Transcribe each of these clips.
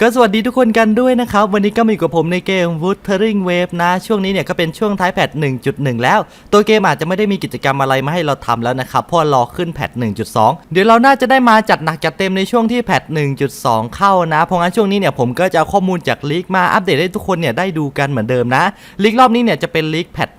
ก็สวัสดีทุกคนกันด้วยนะครับ วันนี้ก็มาอยู่กับผมในเกม Wuthering Wave นะ ช่วงนี้เนี่ยก็เป็นช่วงท้ายแพท 1.1 แล้ว ตัวเกมอาจจะไม่ได้มีกิจกรรมอะไรมาให้เราทำแล้วนะครับเพราะรอขึ้นแพท 1.2 เดี๋ยวเราน่าจะได้มาจัดหนักจัดเต็มในช่วงที่แพท 1.2 เข้านะ เพราะงั้นช่วงนี้เนี่ยผมก็จะเอาข้อมูลจากลีกมาอัปเดตให้ทุกคนเนี่ยได้ดูกันเหมือนเดิมนะลีกรอบนี้เนี่ยจะเป็นลีกแพท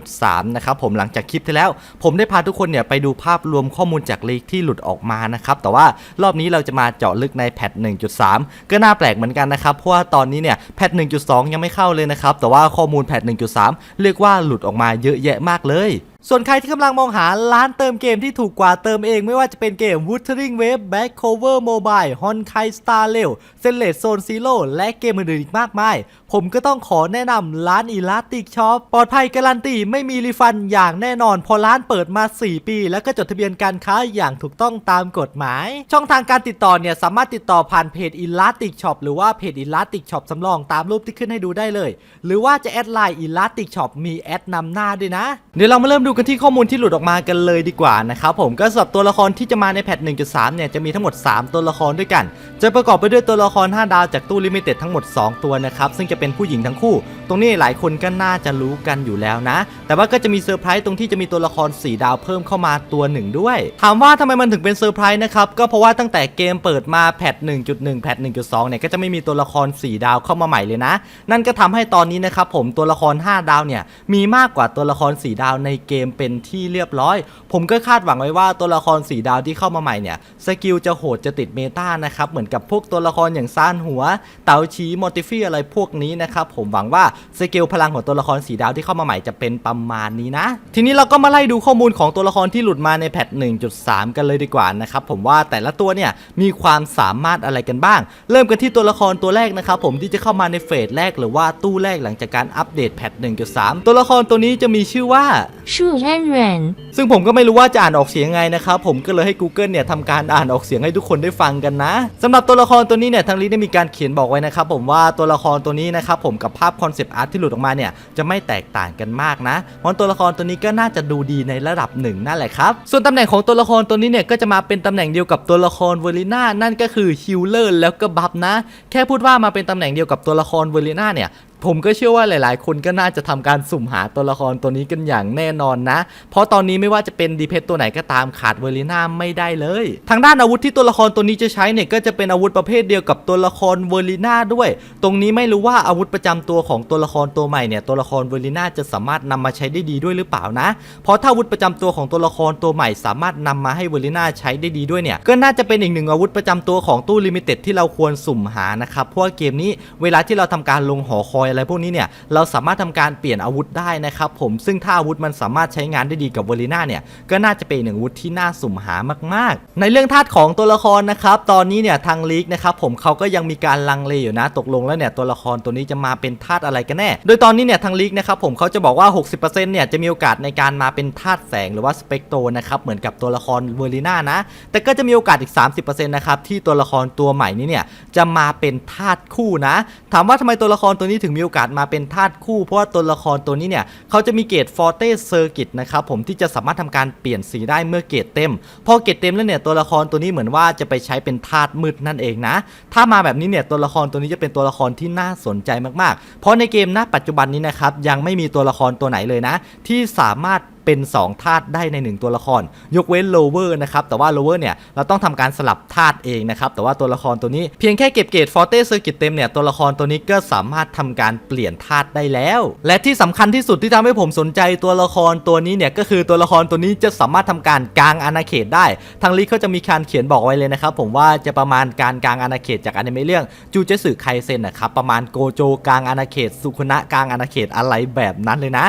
1.3 นะครับผมหลังจากคลิปที่แล้ว ผมได้พาทุกคนเนี่ยไปดูภาพรวมข้อมูลจากลีกที่หลุดออกมานะครับแต่ว่ารอบนี้เราจะมาเจาะลึกในแพท 1.3 ก็น่าปลกเหมือนกันนะครับเพราะว่าตอนนี้เนี่ยแพท 1.2 ยังไม่เข้าเลยนะครับแต่ว่าข้อมูลแพท 1.3 เรียกว่าหลุดออกมาเยอะแยะมากเลย ส่วนใครที่กำลังมองหาร้านเติมเกมที่ถูกกว่าเติมเองไม่ว่าจะเป็นเกม Wuthering Wave Back Cover Mobile Honkai Star Rail s e n l e s Zone Zero และเกมอื่นๆอีกมากมาย ผมก็ต้องขอแนะนำร้าน Elastic Shop ปลอดภัยการันตีไม่มีรีฟันอย่างแน่นอน พอร้านเปิดมา 4 ปี แล้วก็จดทะเบียนการค้าอย่างถูกต้องตามกฎหมาย ช่องทางการติดต่อเนี่ยสามารถติดต่อผ่านเพจ Elastic Shop หรือว่าเพจ Elastic Shop สำรองตามรูปที่ขึ้นให้ดูได้เลย หรือว่าจะแอดไลน์ Elastic Shop มีแอดนำหน้าด้วยนะเดี๋ยวเรามาเริ่มดูกันที่ข้อมูลที่หลุดออกมากันเลยดีกว่านะครับผมก็สำหรับตัวละครที่จะมาในแพท1.3 เนี่ยจะมีทั้งหมด 3 ตัวละครด้วยกัน จะประกอบไปด้วยตัวละคร 5 ดาวจากตู้ลิมิเต็ดทั้งหมด 2 ตัวนะครับ ซึ่งจะเป็นผู้หญิงทั้งคู่ ตรงนี้หลายคนก็น่าจะรู้กันอยู่แล้วนะ แต่ว่าก็จะมีเซอร์ไพรส์ตรงที่จะมีตัวละคร 4 ดาวเพิ่มเข้ามาตัวหนึ่งด้วย ถามว่าทำไมมันถึงเป็นเซอร์ไพรส์นะครับก็เพราะว่าตั้งแต่เกมเปิดมาแพท1.1 แพท1.2 เนี่ยก็จะไม่มีตัวละคร 4 ดาวเข้ามาใหม่เลยนะ นั่นก็ทำให้ตอนนี้นะครับผมตัวละคร 5 ดาวเนี่ยมีมากกว่าตัวละคร 4 ดาวในเกมเป็นที่เรียบร้อย ผมก็คาดหวังไว้ว่าตัวละคร4ดาวที่เข้ามาใหม่เนี่ยสกิลจะโหดจะติดเมตานะครับเหมือนกับพวกตัวละครอย่างซ่านหัว เตาชีมอติฟี่อะไรพวกนี้นะครับผมหวังว่าสกิลพลังของตัวละคร4ดาวที่เข้ามาใหม่จะเป็นประมาณนี้นะ ทีนี้เราก็มาไล่ดูข้อมูลของตัวละครที่หลุดมาในแพท 1.3 กันเลยดีกว่านะครับผมว่าแต่ละตัวเนี่ยมีความสามารถอะไรกันบ้าง เริ่มกันที่ตัวละครตัวแรกนะครับผมที่จะเข้ามาในเฟสแรกหรือว่าตู้แรกหลังจากการอัปเดตแพท 1.3 ตัวละครตัวนี้จะมีชื่อว่าู่เช่นเวนซึ่งผมก็ไม่รู้ว่าจะอ่านออกเสียงไงนะครับผมก็เลยให้ Google เนี่ยทำการอ่านออกเสียงให้ทุกคนได้ฟังกันนะสำหรับตัวละครตัวนี้เนี่ยทางลิได้มีการเขียนบอกไว้นะครับผมว่าตัวละครตัวนี้นะครับผมกับภาพคอนเซปต์อาร์ตที่หลุดออกมาเนี่ยจะไม่แตกต่างกันมากนะเพราะตัวละครตัวนี้ก็น่าจะดูดีในระดับหนึ่งนั่นแหละครับส่วนตำแหน่งของตัวละครตัวนี้เนี่ยก็จะมาเป็นตำแหน่งเดียวกับตัวละครเวอร์ลิน่านั่นก็คือฮิลเลอร์แล้วก็บัฟนะ แค่พูดว่ามาเป็นตำแหน่งเดียวกับตัวละครเวอร์ลิน่าเนี่ย ผมก็เชื่อว่าหลาย ๆ คนก็น่าจะทำการสุ่มหาตัวละครตัวนี้กันอย่างแน่นอนนะ เพราะตอนนี้ไม่ว่าจะเป็นดีเพสตัวไหนก็ตามขาดเวอร์ลิน่าไม่ได้เลย ทางด้านอาวุธที่ตัวละครตัวนี้จะใช้เนี่ยก็จะเป็นอาวุธประเภทเดียวกับตัวละครเวอร์ลิน่าด้วย ตรงนี้ไม่รู้ว่าอาวุธประจำตัวของตัวละครตัวใหม่เนี่ยตัวละครเวอร์ลิน่าจะสามารถนำมาใช้ได้ดีด้วยหรือเปล่านะ เพราะถ้าอาวุธประจำตัวของตัวละครตัวใหม่ สามารถนำมาให้เวอร์ลิน่าใช้ได้ดีด้วยเนี่ยก็น่าจะเป็นอีกหนึ่งอาวุธประจำตัวของตู้ลิมิเต็ดที่เราควรสุ่มหานะครับเพราะเกมนี้เวลาที่เราทำการลงหอคอยอะไรพวกนี้เนี่ยเราสามารถทำการเปลี่ยนอาวุธได้นะครับผมซึ่งถ้าอาวุธมันสามารถใช้งานได้ดีกับเวอริน่าเนี่ยก็น่าจะเป็นหนึ่งอาวุธที่น่าสุ่มหามาก ๆ ในเรื่องธาตุของตัวละครนะครับตอนนี้เนี่ยทางลีกนะครับผมเขาก็ยังมีการลังเลอยู่นะตกลงแล้วเนี่ยตัวละครตัวนี้จะมาเป็นธาตุอะไรกันแน่ โดยตอนนี้เนี่ยทางลีกนะครับผมเขาจะบอกว่า 60%เนี่ยจะมีโอกาสในการมาเป็นธาตุแสงหรือว่าสเปกโตนะครับเหมือนกับตัวละครเวอริน่านะแต่ก็จะมีโอกาสอีก 30%นะครับที่ตัวละครตัวใหม่นี้เนี่ยจะมาเป็นธาตุคู่นะ ถามว่าทำไมตัวละครตัวนี้ถึงมีโอกาสมาเป็นธาตุคู่ เพราะว่าตัวละครตัวนี้เนี่ยเขาจะมีเกรดฟอร์เตเซอร์กิตนะครับผมที่จะสามารถทำการเปลี่ยนสีได้เมื่อเกรดเต็ม พอเกรดเต็มแล้วเนี่ยตัวละครตัวนี้เหมือนว่าจะไปใช้เป็นธาตุมืดนั่นเองนะ ถ้ามาแบบนี้เนี่ยตัวละครตัวนี้จะเป็นตัวละครที่น่าสนใจมากๆ เพราะในเกมณปัจจุบันนี้นะครับยังไม่มีตัวละครตัวไหนเลยนะ ที่สามารถ เป็น 2 ธาตุได้ใน 1 ตัวละคร ยกเว้นโลเวอร์นะครับแต่ว่าโลเวอร์เนี่ยเราต้องทำการสลับธาตุเองนะครับแต่ว่าตัวละครตัวนี้เพียงแค่เก็บเกรดฟอร์เต้เซอร์กิตเต็มเนี่ยตัวละครตัวนี้ก็สามารถทำการเปลี่ยนธาตุได้แล้ว และที่สำคัญที่สุดที่ทำให้ผมสนใจตัวละครตัวนี้เนี่ยก็คือตัวละครตัวนี้จะสามารถทำการกลางอาณาเขตได้ ทางลิเขาจะมีการเขียนบอกไว้เลยนะครับผมว่าจะประมาณการกลางอาณาเขตจากอนิเมะเรื่องจูเจสึไคเซนนะครับประมาณโกโจกลางอาณาเขตสุคุนะกลางอาณาเขตอะไรแบบนั้นเลยนะ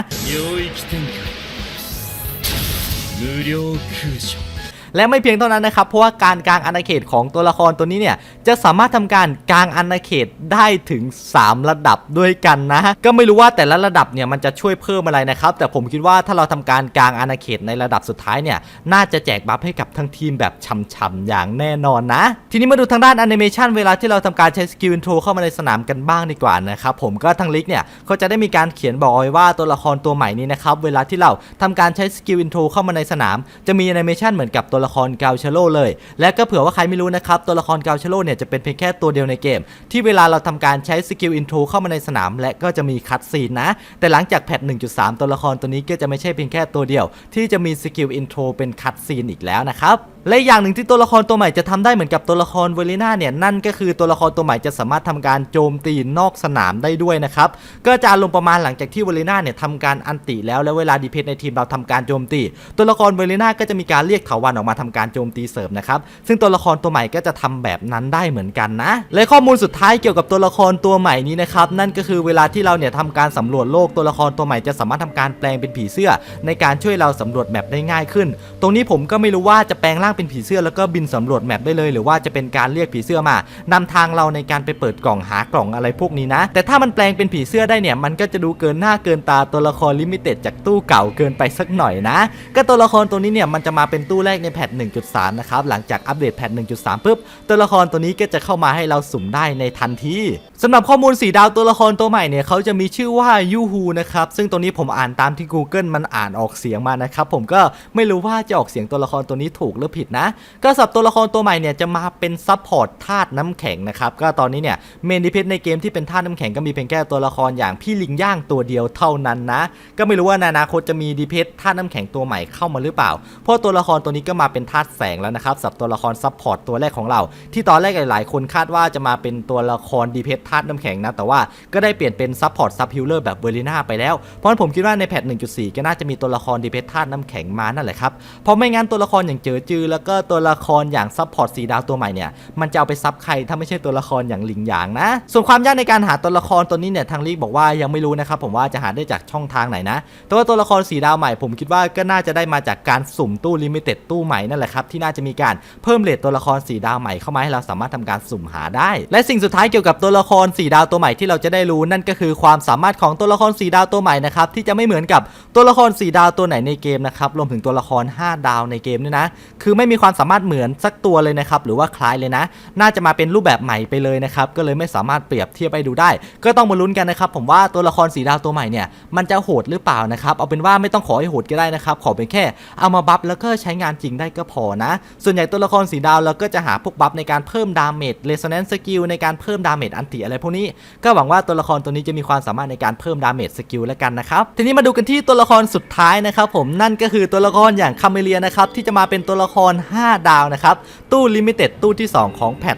และไม่เพียงเท่านั้นนะครับ เพราะว่าการกลางอาณาเขตของตัวละครตัวนี้เนี่ยจะสามารถทำการกลางอาณาเขตได้ถึง 3 ระดับด้วยกันนะฮะก็ไม่รู้ว่าแต่ละระดับเนี่ยมันจะช่วยเพิ่มอะไรนะครับ แต่ผมคิดว่าถ้าเราทำการกลางอาณาเขตในระดับสุดท้ายเนี่ยน่าจะแจกบัฟให้กับทั้งทีมแบบช่ำๆอย่างแน่นอนนะ ทีนี้มาดูทางด้านแอนิเมชันเวลาที่เราทำการใช้สกิลอินโทรเข้ามาในสนามกันบ้างดีกว่านะครับผมก็ทางลิกเนี่ยเขาจะได้มีการเขียนบอกไว้ว่าตัวละครตัวใหม่นี้นะครับเวลาที่เราทำการใช้สกิลอินโทรเข้ามาในสนาม จะมีแอนิเมชันเหมือนกับตัวละครกาเชโลเลย และก็เผื่อว่าใครไม่รู้นะครับตัวละครกาเชโลเนี่ยเนี่ยจะเป็นเพียงแค่ตัวเดียวในเกม ที่เวลาเราทำการใช้สกิลอินโทรเข้ามาในสนาม และก็จะมีคัดซีนนะ แต่หลังจากแพท 1.3 ตัวละครตัวนี้ก็จะไม่ใช่เพียงแค่ตัวเดียว ที่จะมีสกิลอินโทรเป็นคัดซีนอีกแล้วนะครับ และอย่างหนึ่งที่ตัวละครตัวใหม่จะทำได้เหมือนกับตัวละครเวลิน่าเนี่ยนั่นก็คือตัวละครตัวใหม่จะสามารถทำการโจมตีนอกสนามได้ด้วยนะครับก็จะอารมณ์ประมาณหลังจากที่เวลิน่าเนี่ยทำการอันติแล้วแล้วเวลาดีเพจในทีมเราทำการโจมตี ตัวละครเวลิน่าก็จะมีการเรียกเถาวันออกมาทำการโจมตีเสริมนะครับซึ่งตัวละครตัวใหม่ก็จะทำแบบนั้นได้เหมือนกันนะ และข้อมูลสุดท้ายเกี่ยวกับตัวละครตัวใหม่นี้นะครับนั่นก็คือเวลาที่เราเนี่ยทำการสำรวจโลกตัวละครตัวใหม่จะสามารถทำการแปลงเป็นผีเสื้อ ในการช่วยเราสำรวจแมปได้ง่ายขึ้น ตรงนี้ผมก็ไม่รู้ว่าจะแปลงร่างเป็นผีเสื้อแล้วก็บินสำรวจแมปได้เลย หรือว่าจะเป็นการเรียกผีเสื้อมานำทางเราในการไปเปิดกล่องหากล่องอะไรพวกนี้นะ แต่ถ้ามันแปลงเป็นผีเสื้อได้เนี่ยมันก็จะดูเกินหน้าเกินตาตัวละครลิมิเต็ดจากตู้เก่าเกินไปสักหน่อยนะ ก็ตัวละครตัวนี้เนี่ยมันจะมาเป็นตู้แรกในแพท 1.3 นะครับ หลังจากอัปเดตแพท 1.3ปุ๊บตัวละครตัวนี้ก็จะเข้ามาให้เราสุ่มได้ในทันทีสำหรับข้อมูลสีดาวตัวละครตัวใหม่เนี่ยเขาจะมีชื่อว่ายูฮูนะครับซึ่งตัวนี้ผมอ่านตามที่ Google มันอ่านออกเสียงมานะครับผมก็ไม่รู้ว่าจะออกเสียงตัวละครตัวนี้ถูกหรือผิดนะ ก็สับตัวละครตัวใหม่เนี่ยจะมาเป็นซับพอร์ตธาตุน้ำแข็งนะครับ ก็ตอนนี้เนี่ยเมนดิเพชในเกมที่เป็นธาตุน้ำแข็งก็มีเพียงแค่ตัวละครอย่างพี่ลิงย่างตัวเดียวเท่านั้นนะ ก็ไม่รู้ว่าในอนาคตจะมีดีเพชธาตุน้ำแข็งตัวใหม่เข้ามาหรือเปล่า เพราะตัวละครตัวนี้ก็มาเป็นธาตุแสงแล้วนะครับสับตัวละครซับพอร์ตตัวแรกของเรา ที่ตอนแรกหลาย ๆ คนคาดว่าจะมาเป็นตัวละครดีเพชธาตุน้ำแข็งนะแต่ว่าก็ได้เปลี่ยนเป็นซับพอร์ตซับฮิลเลอร์แบบเวอร์ลิน่าไปแล้ว เพราะฉะนั้นผมคิดว่าในแพท1.4 ก็น่าจะมีตัวละครดีเพชธาตุน้ำแข็งมานั่นแหละครับเพราะไม่งั้นตัวละครอย่างเจอจือแล้วก็ตัวละครอย่างซับพอร์ตสีดาวตัวใหม่เนี่ยมันจะเอาไปซับใครถ้าไม่ใช่ตัวละครอย่างหลิงหยางนะ ส่วนความยากในการหาตัวละครตัวนี้เนี่ยทางลีกบอกว่ายังไม่รู้นะครับผมว่าจะหาได้จากช่องทางไหนนะแต่ว่าตัวละครสีดาวใหม่ผมคิดว่าก็น่าจะได้มาจากการสุ่มตู้ลิมิเต็ดตู้ใหม่นั่นแหละครับที่น่าจะมีการเพิ่มเลทตัวละครสีดาวใหม่เข้ามาให้เราสามารถทำการสุ่มหาได้ และสิ่งสุดท้ายเกี่ยวกับตัวละครสีดาวตัวใหม่ที่เราจะได้รู้นั่นก็คือความสามารถของตัวละครสีดาวตัวใหม่นะครับที่จะไม่เหมือนกับตัวละครสีดาวตัวไหนในเกมนะครับรวมถึงตัวละคร 5 ดาวในเกมด้วยนะ คือไไม่มีความสามารถเหมือนสักตัวเลยนะครับหรือว่าคล้ายเลยนะ น่าจะมาเป็นรูปแบบใหม่ไปเลยนะครับก็เลยไม่สามารถเปรียบเทียบไปดูได้ ก็ต้องมาลุ้นกันนะครับผมว่าตัวละครสีดาวตัวใหม่เนี่ยมันจะโหดหรือเปล่านะครับเอาเป็นว่าไม่ต้องขอให้โหดก็ได้นะครับขอเป็นแค่เอามาบัฟแล้วก็ใช้งานจริงได้ก็พอนะ ส่วนใหญ่ตัวละครสีดาวเราก็จะหาพวกบัฟในการเพิ่มดาเมจเรส o นนสกิลในการเพิ่มดาเมจอันติอะไรพวกนี้ ก็หวังว่าตัวละครตัวนี้จะมีความสามารถในการเพิ่มดาเมจสกิลแล้วกันนะครับทีนี้มาดูกันที่ตัวละครสุดท้ายนะครับผมนั่นก็คือตัวละครอย่างคาเมเลียนะครับที่จะมาเป็นตัวละคร5 ดาวนะครับ ตู้ลิมิเต็ดตู้ที่ 2 ของแพท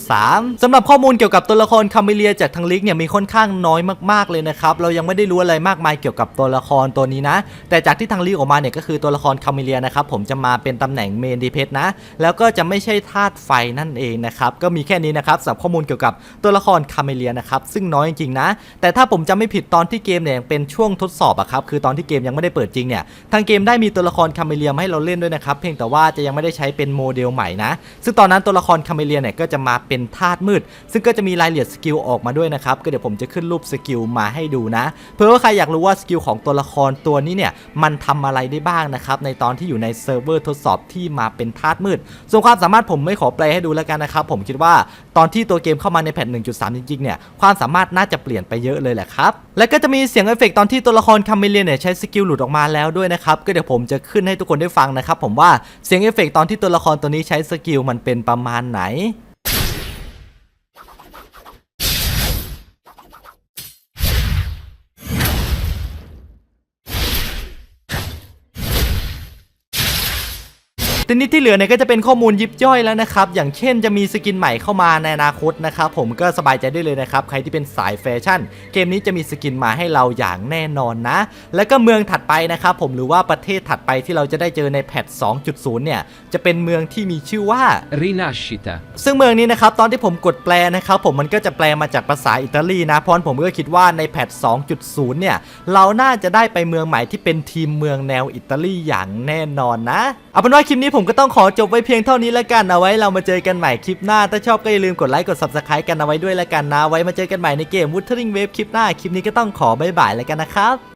1.3สำหรับข้อมูลเกี่ยวกับตัวละครคาเมเลียจากทางลิกเนี่ยมีค่อนข้างน้อยมากๆเลยนะครับ เรายังไม่ได้รู้อะไรมากมายเกี่ยวกับตัวละครตัวนี้นะ แต่จากที่ทางลิกออกมาเนี่ยก็คือตัวละครคาเมเลียนะครับผมจะมาเป็นตำแหน่งเมนดีเพสนะ แล้วก็จะไม่ใช่ธาตุไฟนั่นเองนะครับ ก็มีแค่นี้นะครับสำหรับข้อมูลเกี่ยวกับตัวละครคาเมเลียนะครับซึ่งน้อยจริงๆนะ แต่ถ้าผมจำไม่ผิดตอนที่เกมเนี่ยยังเป็นช่วงทดสอบอะครับคือตอนที่เกมยังไม่ได้เปิดจริงเนี่ยทางเกมได้มีตัวละครคาเมเลียมาให้เราเล่นด้วยนะครับเพียงแต่ว่าจะยังไม่ได้ใช้เป็นโมเดลใหม่นะ ซึ่งตอนนั้นตัวละครคาเมเลียเนี่ยก็จะมาเป็นธาตุมืด ซึ่งก็จะมีรายละเอียดสกิลออกมาด้วยนะครับ ก็เดี๋ยวผมจะขึ้นรูปสกิลมาให้ดูนะ เพื่อว่าใครอยากรู้ว่าสกิลของตัวละครตัวนี้เนี่ยมันทำอะไรได้บ้างนะครับในตอนที่อยู่ในเซิร์ฟเวอร์ทดสอบที่มาเป็นธาตุมืด ส่วนความสามารถผมไม่ขอแปลให้ดูแล้วกันนะครับ ผมคิดว่าตอนที่ตัวเกมเข้ามาในแพท1.3 จริงๆเนี่ยความสามารถน่าจะเปลี่ยนไปเยอะเลยแหละครับ และก็จะมีเสียงเอฟเฟกต์ตอนที่ตัวละครคาเมเลียนเนี่ยใช้สกิลหลุดออกมาแล้วด้วยนะครับก็เดี๋ยวผมจะขึ้นให้ทุกคนได้ฟังนะครับผมว่าเสียงเเอฟเฟกต์ตอนที่ตัวละครตัวนี้ใช้สกิลมันเป็นประมาณไหน ทีนี้ที่เหลือเนี่ยก็จะเป็นข้อมูลยิบย่อยแล้วนะครับ อย่างเช่นจะมีสกินใหม่เข้ามาในอนาคตนะครับผมก็สบายใจได้เลยนะครับ ใครที่เป็นสายแฟชั่น เกมนี้จะมีสกินมาให้เราอย่างแน่นอนนะ แล้วก็เมืองถัดไปนะครับผมหรือว่าประเทศถัดไปที่เราจะได้เจอในแพท 2.0 เนี่ย จะเป็นเมืองที่มีชื่อว่า Rinascita. ซึ่งเมืองนี้นะครับตอนที่ผมกดแปลนะครับผมมันก็จะแปลมาจากภาษาอิตาลีนะเพราะฉะนั้นผมก็คิดว่าในแพท 2.0 เนี่ยเราน่าจะได้ไปเมืองใหม่ที่เป็นทีมเมืองแนวอิตาลีอย่างแน่นอนนะเอาเป็นว่าคลิปนี้ผมก็ต้องขอจบไว้เพียงเท่านี้แล้วกันเอาไว้เรามาเจอกันใหม่คลิปหน้า ถ้าชอบก็อย่าลืมกดไลค์กด subscribe กันเอาไว้ด้วยแล้วกันนะไว้มาเจอกันใหม่ในเกม Wuthering Wave คลิปหน้าคลิปนี้ก็ต้องขอบายบายแล้วกันนะครับ